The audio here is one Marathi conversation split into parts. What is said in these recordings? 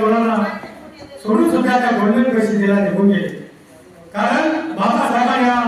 मुलांना सोडून सुद्धा त्या गोंडल परिस्थितीला निघून गेले. कारण बाबासाहेबांना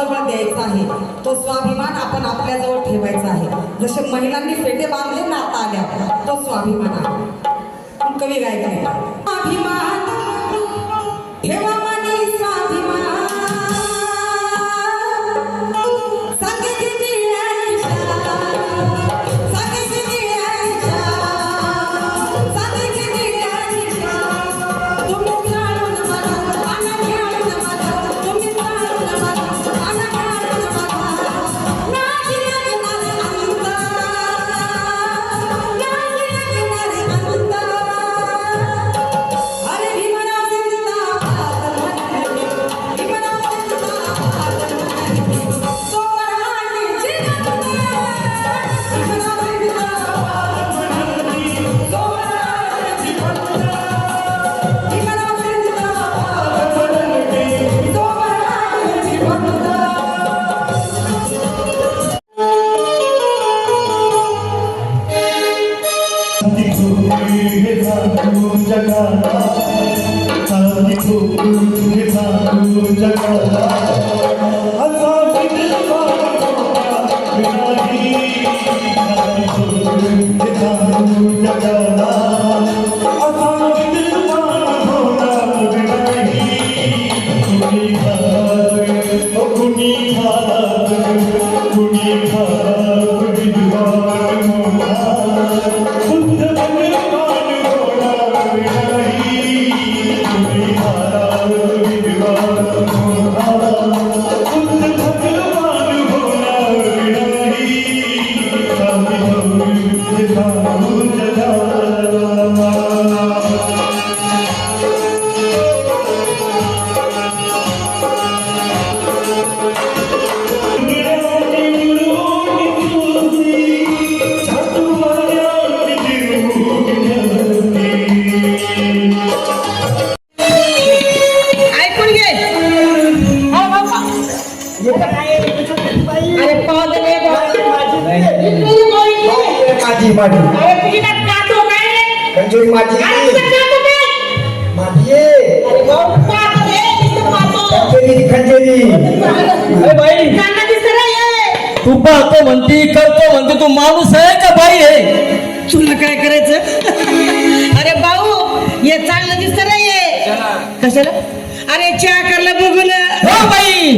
जवळ द्यायचा आहे. तो स्वाभिमान आपण आपल्याजवळ ठेवायचा आहे. जसे महिलांनी फेटे बांधले ना आता आल्या तो स्वाभिमान आहे. कवी गायक आहे? अभिमान ठेवा. पाहतो. खंजोरी. अरे बाई. तू पाहतो म्हणती करतो म्हणते तू माणूस आहे का बाई आहे तुला काय करायचं? अरे भाऊ हे चांगलं दिसतं रे ये कशाला? अरे चहा करला बघून हो बाई.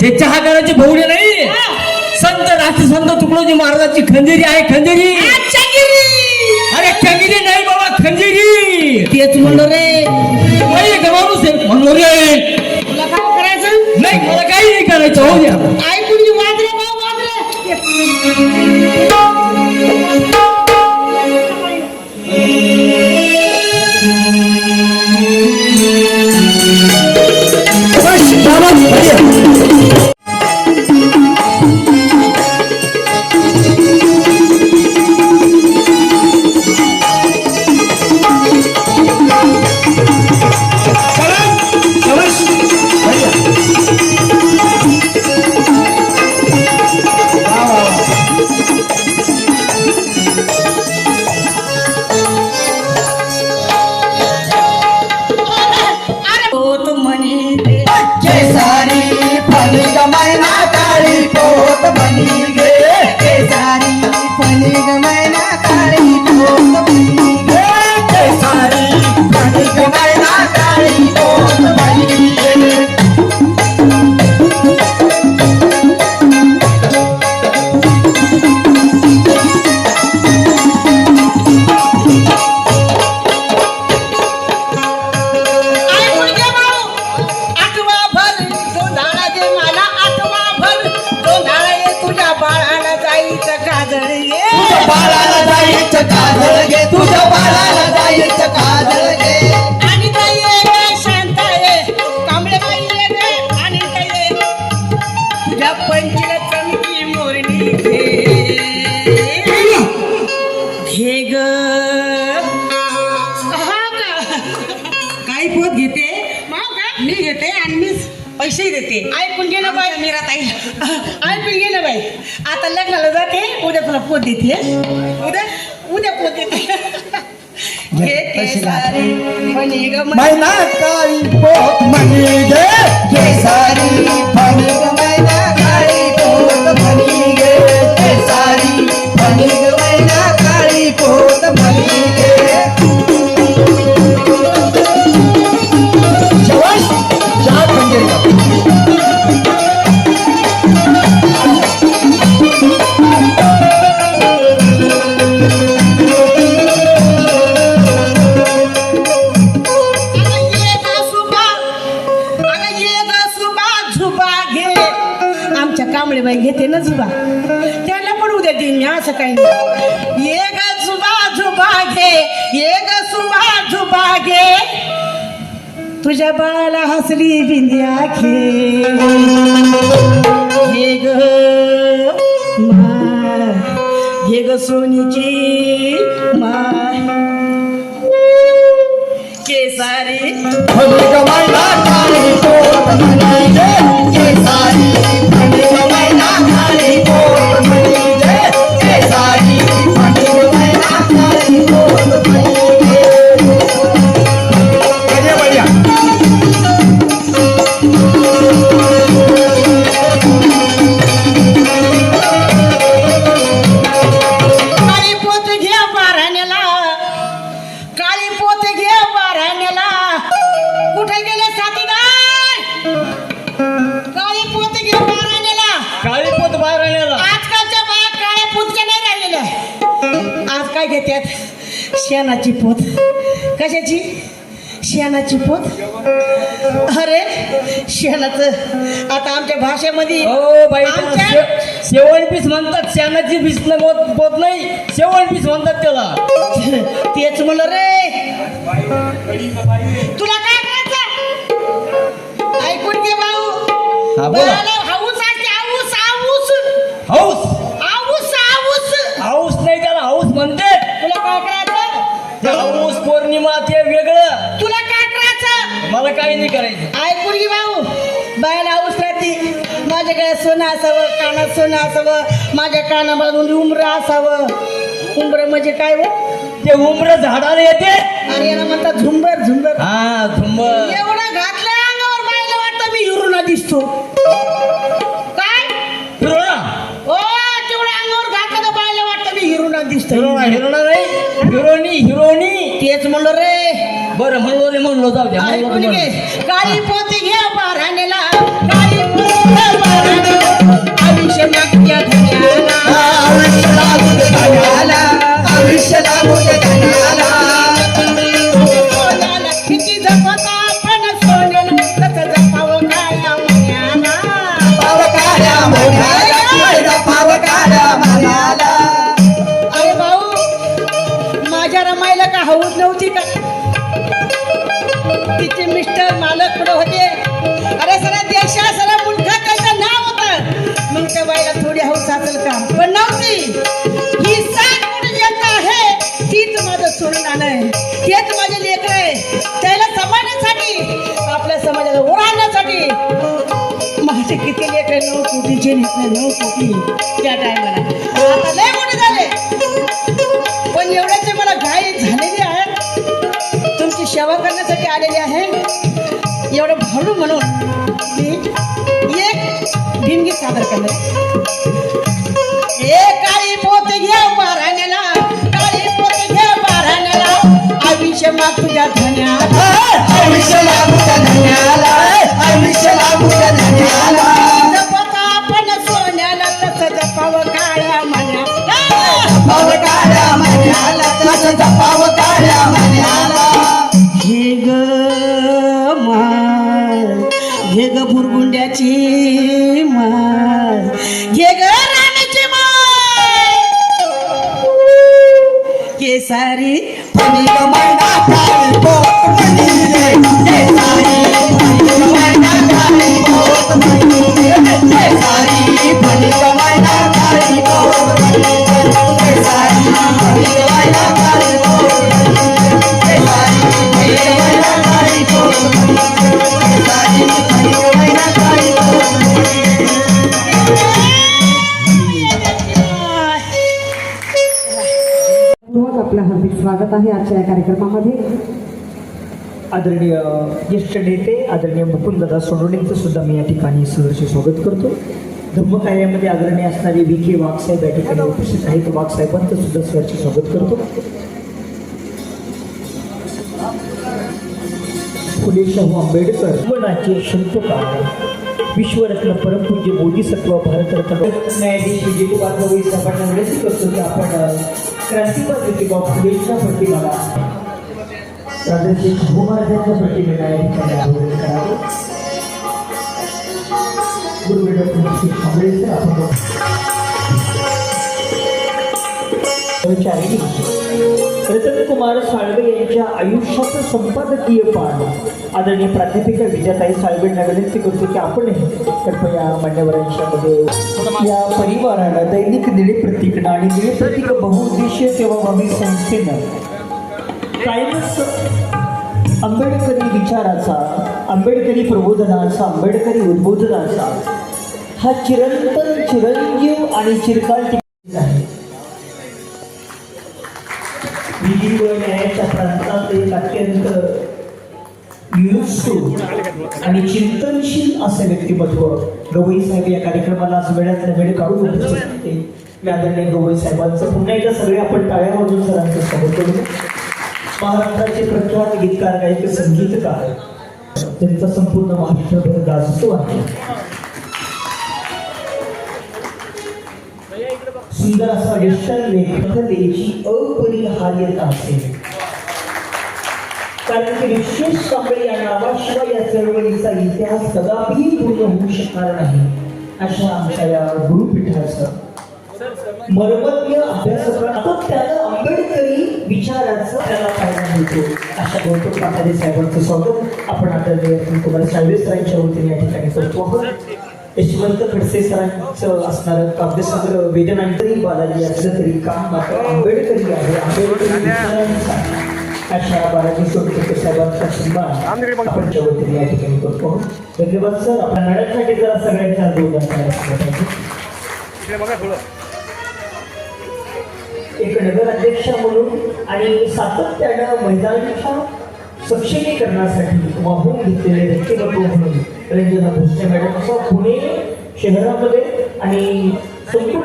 ते चहा करायचे भोवडे नाही. संत राष्ट्र संत तुकडोजी महाराजाची खंजेरी आहे खंजेरी. अरे खंजेरी नाही बाबा खंजेरी. तेच म्हणलो रे. माणूस आहे म्हणलो रे. नाही मला काही नाही करायचं हो द्या. ऐकून घे वाजरे भाऊ वाजरे बाळाला जायचं काजळ घे तुझ्या बाळाला जायचं काजळ घे आणि ताई ये शांत ये कांबळे बाई ये गे, आणि ताई ये तुझ्या पंचीला चमकी मोरणी घे. घे ग. हा का? काही पोत घेते? मी घेते आणि मी पैसे देते. ऐकून घे ना बाई. मीरा ताई ऐकून घे ना बाई आता लग्नाला जाते उद्या तुला पोत देते उद्या उद्या पोत. देते घे नाही शेवण पीस म्हणतात त्याला. तेच म्हणलं रे. तुला काय करायचं ऐकून घे भाऊ. हा, बोला. बाळाला हाऊस असते हाऊस हाऊस. हाऊस? हाऊस हाऊस. हाऊस नाही त्याला हाऊस म्हणते तुला काय करायचं हाऊस पौर्णिमा ते कानात सोनं असावं माझ्या कानामधून उमरं असावं. उमरं म्हणजे काय हो? ते उमर झाडाला येते. अरे याला म्हणतात झुंबर झुंबर. हा झुंबर. एवढं घातलं अंगावर बायला वाटतं मी हिरुना दिसतो. काय? हिरोणा. ओ तेवढं अंगावर घातलं तर बायला वाटतं मी हिरुना दिसतो हिरोणा हिरोणा नाही हिरोनी हिरोनी तेच म्हणलो रे. बरं म्हणलो रे म्हणलो जाऊ द्या म्हणलो. काळी पोती तिचे मिस्टर मालक पुढे होते. अरे सगळ्या देशा सगळ्या मुलखात त्याचं नाव होतं. मग त्या बाईला थोडी हौस असेल का? पण नव्हती. ही सात कोटी आहे. तीच माझं सोडून आहे तेच माझे लेकर आहे. त्याला समाजासाठी आपल्या समाजाला ओळखण्यासाठी माझे किती लेकर नऊ कोटीचे नेते नऊ कोटी. त्या टायमाला. करण्यासाठी आलेली आहे. एवढं भाडू म्हणून मी एक भीमगीत सादर करणार ए काळी पोत घे बाराण्याला काळी पोत घे बाराण्याला आयुष्य माग तुझ्या धन्याला. आयुष्य लागू तुझ्या धन्याला. आयुष्य लागू तुझ्या धन्याला. स्वागत आहे आजच्या या कार्यक्रमामध्ये. आदरणीय ज्येष्ठ नेते आदरणीय मुकुंददादा सोनवणेंचं सुद्धा मी या ठिकाणी सहर्ष स्वागत करतो. धम्मकार्यामध्ये आदरणीय असणारे व्ही के वाघसाहेब या ठिकाणी उपस्थित आहेत. वाघसाहेबांचं सुद्धा सहर्ष स्वागत करतो. फुले शाहू आंबेडकर जीवनाचे शिल्पकार विश्वरत्न परमपूज्य बोधिसत्व भारतरत्न न्यायाधीश विजयकुमार गवई साहेबांना विनंती करतो की आपण अ, क्रांतिमान ज्योतिबा प्रतिमाला प्रादेशिक महाराजांच्या प्रतिमेला या ठिकाणी अभिवादन करावे. आपण सहचारिणी रतन कुमार साळवे यांच्या आयुष्याचं संपादकीय पान. आदरणीय प्राध्यापिका विद्याताई साळवे यांना विनंती करतो की आपणही कृपया मान्यवरांच्या मध्ये या परिवाराला दैनिक निळे प्रतीक आणि निळे प्रतीक बहुउद्देशीय सेवाभावी संस्थेनं कायमच आंबेडकरी विचाराचा आंबेडकरी प्रबोधनाचा आंबेडकरी उद्बोधनाचा हा चिरंतन चिरंजीव आणि चिरकाल टिकलेला आहे. विधी न्यायाच्या प्रांतात एक अत्यंत युनुस्को आणि चिंतनशील असे व्यक्तिमत्व गवई साहेब या कार्यक्रमाला आज वेळात वेळ काढून उपस्थित होते. मी आदरणीय गवई साहेबांचं पुन्हा एकदा सगळे आपण टाळ्या सरांचं स्वागत करू. महाराष्ट्राचे प्रख्यात गीतकार गायक संगीतकार. त्यांचा संपूर्ण महाराष्ट्रभर गाजतो आहे. सुंदर असा वेस्टर्न लेखकतेची अपरिहार्यता असेल कारण की विशेष कांबळे या नावाशिवाय या चळवळीचा इतिहास कदापिही पूर्ण होऊ शकणार नाही अशा आमच्या या गुरुपीठाचं. मर्मज्ञ अभ्यासक्रम त्याला आंबेडकरी विचाराचा त्याला फायदा मिळतो. अशा गौतम पाठारे साहेबांचं स्वागत. आपण आता कुमार साळवे सरांच्या वतीने या ठिकाणी करतो आहोत. यशवंत खडसे सरांचं असणारं काव्यसंग्रह वेदनांतरी बालाजी असलं तरी काम मात्र आंबेडकरी आहे. आंबेडकरी अशा बालाजी सोडके साहेबांचा सन्मान आपण त्या वतीने या ठिकाणी करतो. धन्यवाद सर. आपल्या मॅडमसाठी जरा सगळ्यांच्या जोरदार पाहिजे एक नगराध्यक्ष म्हणून आणि सातत्यानं महिलांच्या सक्षमीकरणासाठी वाहून घेतलेले व्यक्तिमत्व म्हणून रंजना भोसले मॅडम असं पुणे शहरामध्ये आणि संपूर्ण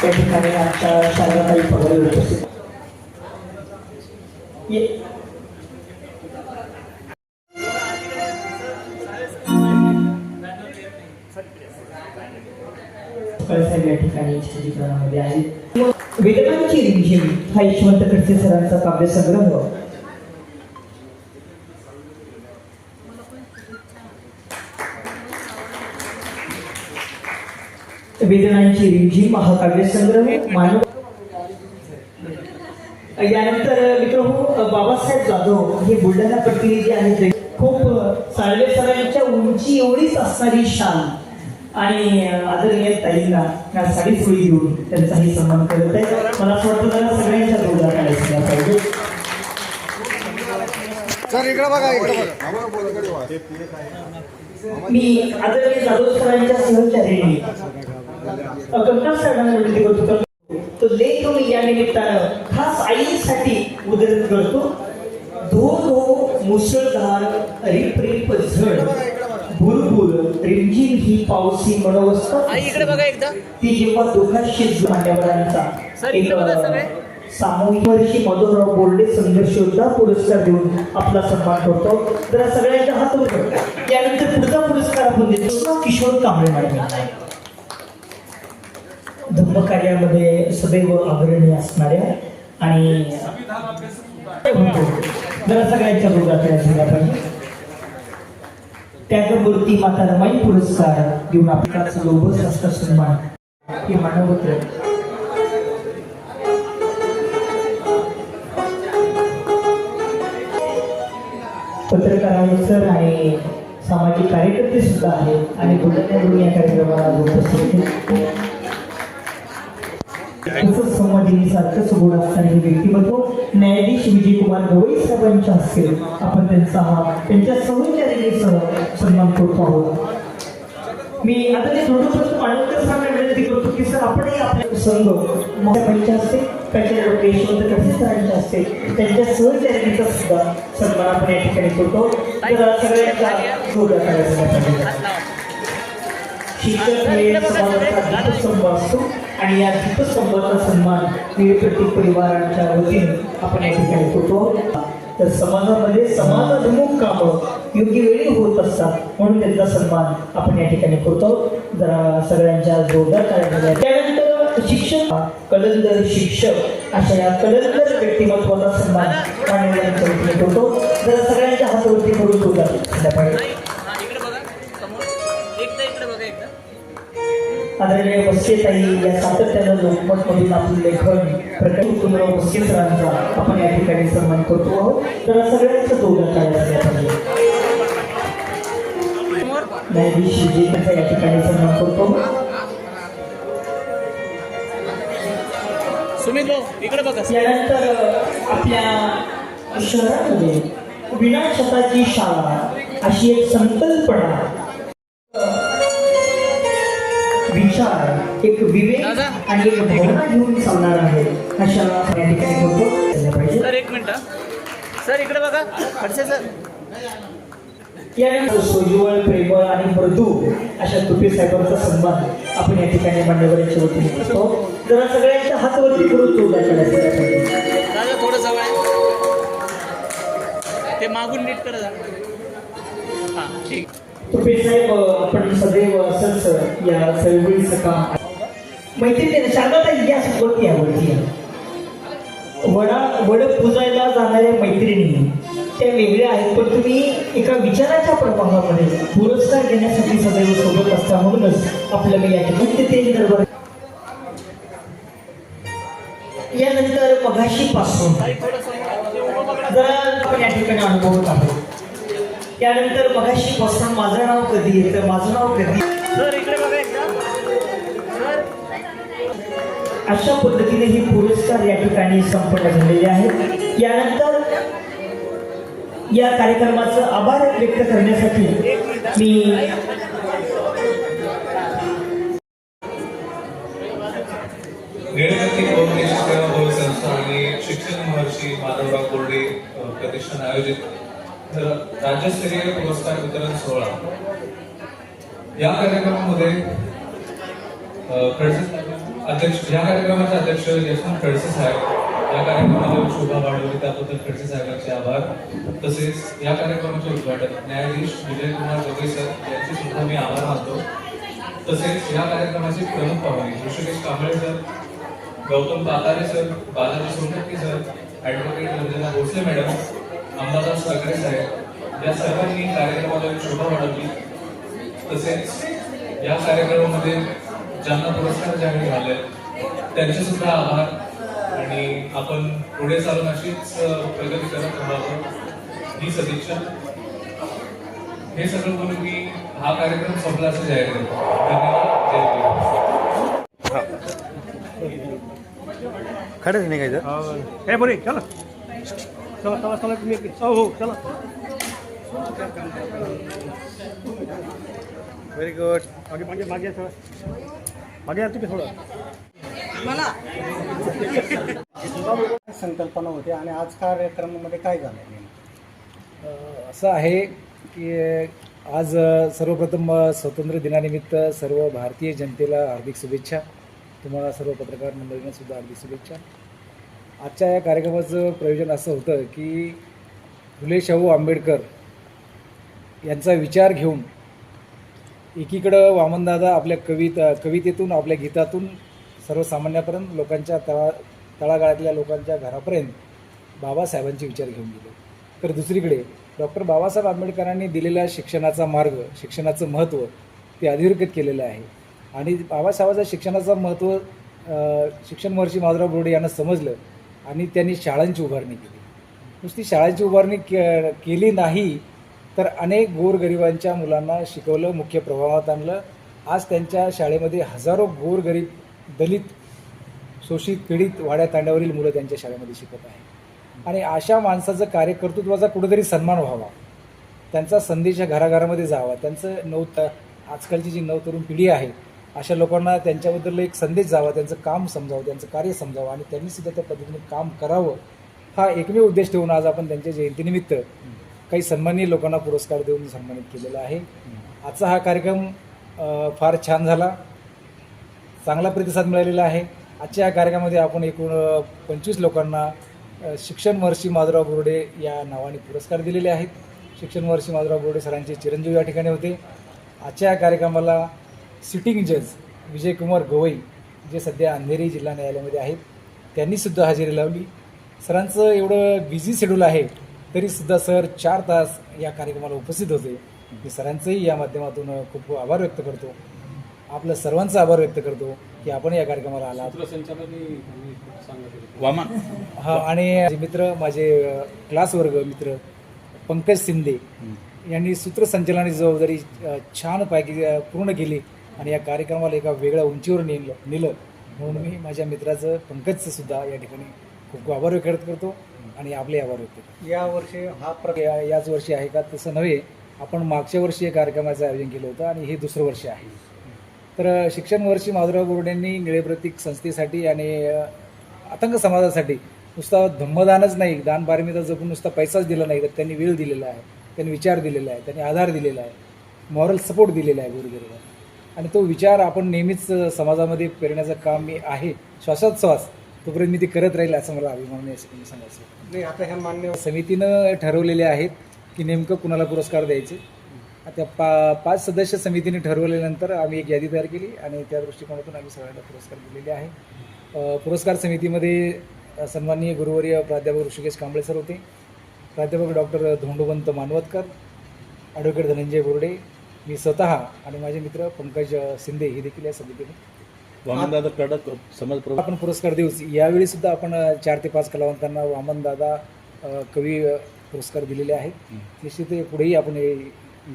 त्या ठिकाणी आमच्या शारदाताई पगार उपस्थित या ठिकाणी आहेत आहे. वेदनांची रिमझिम हा यशवंत खडसे सरांचा काव्यसंग्रह. वेदनांची रिमझिम हा काव्यसंग्रह मानव यानंतर मित्र हो बाबासाहेब जाधव हे बुलढाणा प्रतिनिधी आहेत. खूप साळवे सरांच्या उंची एवढीच असणारी शान. आणि आदरणीय ताईंना या साडी सोयी देऊन त्यांचाही सन्मान करत आहे. मला असं वाटतं जरा सगळ्यांच्या जोरदार करायचं पाहिजे. मी आदरणीय जाधव सरांच्या सहचारीने कमला सरांना विनंती करतो तो लेख मी या निमित्तानं खास आईसाठी उदर करतो. धो धो मुसळधार रिप रिप झड बुलबुल रिमझिम ही पावसी मनोवस्था ती जेव्हा दोघांशी मान्यवरांचा सामूहिक वर्षी मधुराव बोर्डे संघर्ष योद्धा पुरस्कार देऊन आपला सन्मान करतो. जरा सगळ्यांच्या हातून त्यानंतर पुढचा पुरस्कार आपण देतो. किशोर कांबळे मॅडम. धर्मकार्यामध्ये सदैव अग्रणी असणाऱ्या आणि जरा सगळ्यांच्या पाहिजे त्यागमूर्ती माता रमाई पुरस्कार देऊन आपल्याचा लोभस असता सन्मान हे मानवत्र पत्रकार आहेत सर आणि सामाजिक कार्यकर्ते सुद्धा आहेत आणि बुलढाण्यावरून या कार्यक्रमाला उपस्थित तसंच संवादिनी सारखंच सुगुण असणारे हे व्यक्तिमत्व न्यायाधीश विजयकुमार गवई साहेबांच्या हस्ते आपण त्यांचा हा त्यांच्या सहचारिणीसह सन्मान करतो आहोत. मी आता ते सर्वप्रथम मानवकर साहेबांना विनंती करतो की सर आपणही आपल्या संघ मोठ्या हस्ते त्यांच्या डॉक्टर यशवंत खडसे सरांच्या हस्ते त्यांच्या सहचारिणीचा सुद्धा सन्मान आपण या ठिकाणी करतो तर सगळ्यांचा जोडा करायचा शिक्षक हे समाजाचा दीपस्तंभ असतो आणि या दीपस्तंभाचा सन्मान विविध प्रत्येक परिवारांच्या वतीने आपण या ठिकाणी करतो तर समाजामध्ये समाजाभिमुख कामं योग्य वेळी होत असतात म्हणून त्यांचा सन्मान आपण या ठिकाणी करतो जरा सगळ्यांच्या जोरदार कार्य त्यानंतर शिक्षक कलंदर शिक्षक अशा या कलंदर व्यक्तिमत्वाचा सन्मान मान्यवरांच्या वतीने करतो जरा सगळ्यांच्या हातावरती करून जोरदार संध्याकाळी आदरणीय बस्केताई या सातत्यानं लोकमतमधून आपलं लेखन प्रकट पुनरा बस्के सरांचा आपण या ठिकाणी सन्मान करतो आहोत. तर सगळ्यांचं दोघं काय असल्या पाहिजे? न्यायाधीश या ठिकाणी सन्मान करतो. सुमित भाऊ इकडे बघा. यानंतर आपल्या शहरामध्ये विनाशताची शाळा अशी एक संकल्पना विचार एक विवेक आणि एक भावना घेऊन चालणार आहे. अशा या ठिकाणी पाहिजे. सर एक मिनिट. सर इकडे बघा. खडसे सर. सोज्वळ प्रेमळ आणि मृदू अशा तुपे साहेबांचा सन्मान आपण या ठिकाणी मान्यवरांच्या वतीने करतो. जरा सगळ्यांच्या हातवरती करून पाहिजे दादा थोडं जवळ ते मागून नीट करा. हां ठीक. साहेब आपण सदैव असंच या चळवळीचं काम मैत्रिणी शारदाताई या वरती या वरती वडा वड पुजायला जाणाऱ्या मैत्रिणी त्या वेगळ्या आहेत पण तुम्ही एका विचाराच्या प्रवाहामध्ये पुरस्कार घेण्यासाठी सदैव सोबत असता म्हणूनच आपल्याला या ठिकाणी ते दरबार यानंतर मघाशी पासून जरा आपण या ठिकाणी अनुभवत आहोत. त्यानंतर मगाशी पासून माझं नाव कधी येतं? माझं नाव कधी सर इकडे बघा एकदा. अशा पद्धतीने हे पुरस्कार या ठिकाणी संपन्न झालेले आहेत. यानंतर या कार्यक्रमाचं आभार व्यक्त करण्यासाठी मी गणपती संस्था आणि शिक्षण महर्षी माधवराव कोरडे प्रतिष्ठान आयोजित राज्यस्तरीय पुरस्कार वितरण सोहळा. या कार्यक्रमामध्ये अध्यक्ष या कार्यक्रमाचे अध्यक्ष यशवंत खडसे साहेब या कार्यक्रमाला शोभा वाढवली. त्याबद्दल खडसे साहेबांचे आभार. तसेच या कार्यक्रमाचे उद्घाटन न्यायाधीश विजयकुमार जोगे सर यांचे सुद्धा मी आभार मानतो. तसेच या कार्यक्रमाचे प्रमुख पाहुणे Rishikesh Kamble sir Gautam Patare sir Balaji Sontakke sir advocate Ranjana Bhosale madam Ambadas Thakare साहेब या सर्वांनी कार्यक्रमाला शोभा वाढवली. तसेच या कार्यक्रमामध्ये ज्यांना पुरस्कार जाहीर झाले त्यांचे सुद्धा आभार. आणि आपण पुढे चालून अशीच प्रगती करत राहावं ही सदिच्छा हे सगळं बोलून मी हा कार्यक्रम संपला असं जाहीर करतो. धन्यवाद. खरंच निघायचं हे. बरे चला. चला चला चला तुम्ही हो हो चला. व्हेरी गुड मागे मागे मागे थोडं। मागे या तुम्ही थोडं। मला? संकल्पना होती आणि आज कार्यक्रमामध्ये काय झालं? असं आहे की आज सर्वप्रथम स्वातंत्र्य दिनानिमित्त सर्व भारतीय जनतेला हार्दिक शुभेच्छा. तुम्हाला सर्व पत्रकार मंडळींना सुद्धा हार्दिक शुभेच्छा. आजच्या या कार्यक्रमाचं प्रयोजन असं होतं की फुले शाहू आंबेडकर यांचा विचार घेऊन एकीकडं वामनदादा आपल्या कविता कवितेतून आपल्या गीतातून सर्वसामान्यापर्यंत लोकांच्या तळा तळागाळातल्या लोकांच्या घरापर्यंत बाबासाहेबांचे विचार घेऊन गेले. तर दुसरीकडे डॉक्टर बाबासाहेब आंबेडकरांनी दिलेला शिक्षणाचा मार्ग शिक्षणाचं महत्त्व ते अधोरेखित केलेलं आहे. आणि बाबासाहेबाचं शिक्षणाचं महत्त्व शिक्षण महर्षी माधवराव बोर्डे यांना समजलं आणि त्यांनी शाळांची उभारणी केली. नुसती शाळांची उभारणी के केली नाही तर अनेक गोरगरिबांच्या मुलांना शिकवलं मुख्य प्रभावात आणलं. आज त्यांच्या शाळेमध्ये हजारो गोरगरीब दलित शोषित पीडित वाड्या तांड्यावरील मुलं त्यांच्या शाळेमध्ये शिकत आहे आणि अशा माणसाचं कार्यकर्तृत्वाचा कुठेतरी सन्मान व्हावा. त्यांचा संदेश घराघरामध्ये जावा. त्यांचं नव त आजकालची जी नवतरुण पिढी आहे अशा लोकांना त्यांच्याबद्दल एक संदेश जावा त्यांचं काम समजावं त्यांचं कार्य समजावं आणि त्यांनीसुद्धा त्या पद्धतीने काम करावं हा एकमेव उद्देश ठेवून आज आपण त्यांच्या जयंतीनिमित्त काही सन्माननीय लोकांना पुरस्कार देऊन सन्मानित केलेला आहे. आजचा हा कार्यक्रम फार छान झाला. चांगला प्रतिसाद मिळालेला आहे. आजच्या या कार्यक्रमामध्ये आपण एकूण पंचवीस लोकांना शिक्षण महर्षी माधुराव बोर्डे या नावाने पुरस्कार दिलेले आहेत. शिक्षण महर्षी माधुराव बोर्डे सरांचे चिरंजीव या ठिकाणी होते. आजच्या या कार्यक्रमाला सिटिंग जज विजयकुमार गवई जे सध्या अंधेरी जिल्हा न्यायालयामध्ये आहेत त्यांनीसुद्धा हजेरी लावली. सरांचं एवढं बिझी शेड्यूल आहे तरीसुद्धा सर चार तास या कार्यक्रमाला उपस्थित होते. मी सरांचंही या माध्यमातून खूप आभार व्यक्त करतो. आपलं सर्वांचा आभार व्यक्त करतो की आपण या कार्यक्रमाला आलात. वामन हा आणि मित्र माझे क्लास वर्ग मित्र पंकज शिंदे यांनी सूत्रसंचालनाची जबाबदारी अ, छानपैकी अ, पूर्ण केली आणि या कार्यक्रमाला एका वेगळ्या उंचीवर नेलं नेलं. म्हणून मी माझ्या मित्राचं पंकजचं सुद्धा या ठिकाणी खूप खूप आभार व्यक्त करतो. आणि आपले आभार व्यक्त करतो या वर्षी हा प्र या- याच वर्षी आहे का तसं नव्हे आपण मागच्या वर्षी या कार्यक्रमाचं आयोजन केलं होतं आणि हे दुसरं वर्ष आहे. तर शिक्षण वर्षी माधुराव बोर्डेंनी निळे प्रतीक संस्थेसाठी आणि अ, आतंक समाजासाठी नुसता धम्मदानच नाही दान बारमीचा जपून नुसता पैसाच दिला नाही तर त्यांनी वेळ दिलेला आहे त्यांनी विचार दिलेला आहे त्यांनी आधार दिलेला आहे मॉरल सपोर्ट दिलेला आहे गोरगरिबांना आणि तो विचार आपण नेहमीच समाजामध्ये पेरण्याचं काम मी आहे श्वासोच्छ्वास. तोपर्यंत मी ते करत राहील असं मला अभिमान आहे, असं सांगायचं. नाही आता ह्या मान्य समितीनं ठरवलेले आहेत की नेमकं कुणाला पुरस्कार द्यायचे त्या पा पाच सदस्य समितीने ठरवल्यानंतर आम्ही एक यादी तयार केली आणि त्या दृष्टिकोनातून आम्ही सगळ्यांना पुरस्कार दिलेले आहे पुरस्कार समितीमध्ये सन्माननीय गुरुवर्य प्राध्यापक ऋषिकेश कांबळे सर होते प्राध्यापक डॉक्टर धोंडोबंत मानवतकर ॲडव्होकेट धनंजय बोर्डे मी स्वतः आणि माझे मित्र पंकज शिंदे हे देखील या समितीने वामनदादा कडक समाज प्रवर्तक आपण पुरस्कार देऊच यावेळी सुद्धा आपण चार ते पाच कलावंतांना वामनदादा कवी पुरस्कार दिलेले आहेत. निश्चित पुढेही आपण हे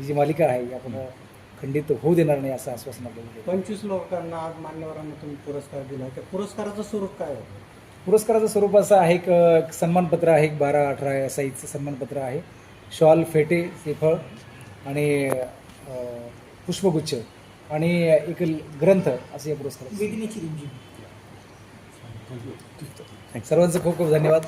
जी मालिका आहे ही आपण खंडित होऊ देणार नाही असं आश्वासन आपल्याला. पंचवीस लोकांना आज मान्यवरांना तुम्ही पुरस्कार दिला. त्या पुरस्काराचं स्वरूप काय होतं पुरस्काराचं स्वरूप असं आहे एक सन्मानपत्र आहे एक बारा अठरा साईजचं सन्मानपत्र आहे. शॉल फेटे श्रीफळ आणि पुष्पगुच्छ. आणि एक ग्रंथ असे या पुरस्कार सर्वांचं खूप खूप धन्यवाद.